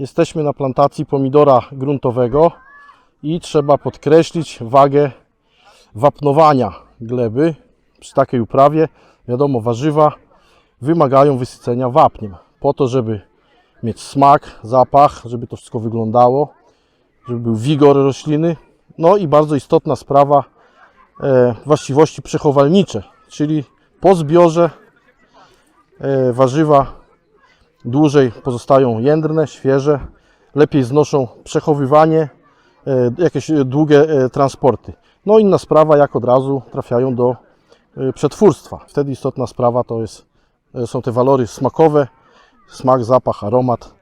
Jesteśmy na plantacji pomidora gruntowego i trzeba podkreślić wagę wapnowania gleby przy takiej uprawie. Wiadomo, warzywa wymagają wysycenia wapniem po to, żeby mieć smak, zapach, żeby to wszystko wyglądało, żeby był wigor rośliny. No i bardzo istotna sprawa, e, właściwości przechowalnicze, czyli po zbiorze e, warzywa dłużej pozostają jędrne, świeże, lepiej znoszą przechowywanie, e, jakieś e, długie e, transporty. No inna sprawa, jak od razu trafiają do przetwórstwa. Wtedy istotna sprawa to jest, są te walory smakowe, smak, zapach, aromat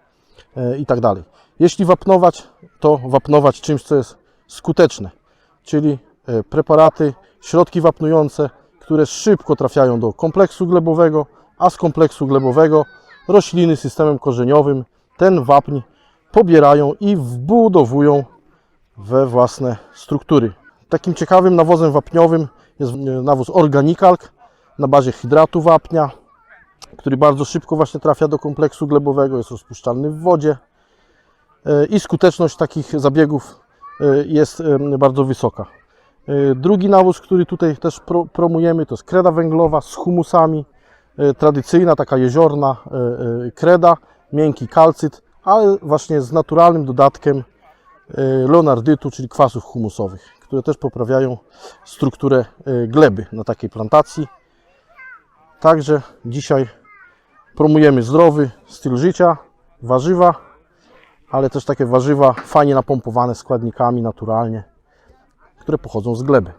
i tak dalej. Jeśli wapnować, to wapnować czymś, co jest skuteczne, czyli preparaty, środki wapnujące, które szybko trafiają do kompleksu glebowego, a z kompleksu glebowego rośliny systemem korzeniowym ten wapń pobierają i wbudowują we własne struktury. Takim ciekawym nawozem wapniowym jest nawóz Organicalk na bazie hydratu wapnia, który bardzo szybko właśnie trafia do kompleksu glebowego, jest rozpuszczalny w wodzie e, i skuteczność takich zabiegów e, jest bardzo wysoka. E, Drugi nawóz, który tutaj też pro, promujemy, to jest kreda węglowa z humusami. E, Tradycyjna, taka jeziorna e, e, kreda, miękki kalcyt, ale właśnie z naturalnym dodatkiem leonardytu, czyli kwasów humusowych, które też poprawiają strukturę gleby na takiej plantacji. Także dzisiaj promujemy zdrowy styl życia, warzywa, ale też takie warzywa fajnie napompowane składnikami naturalnie, które pochodzą z gleby.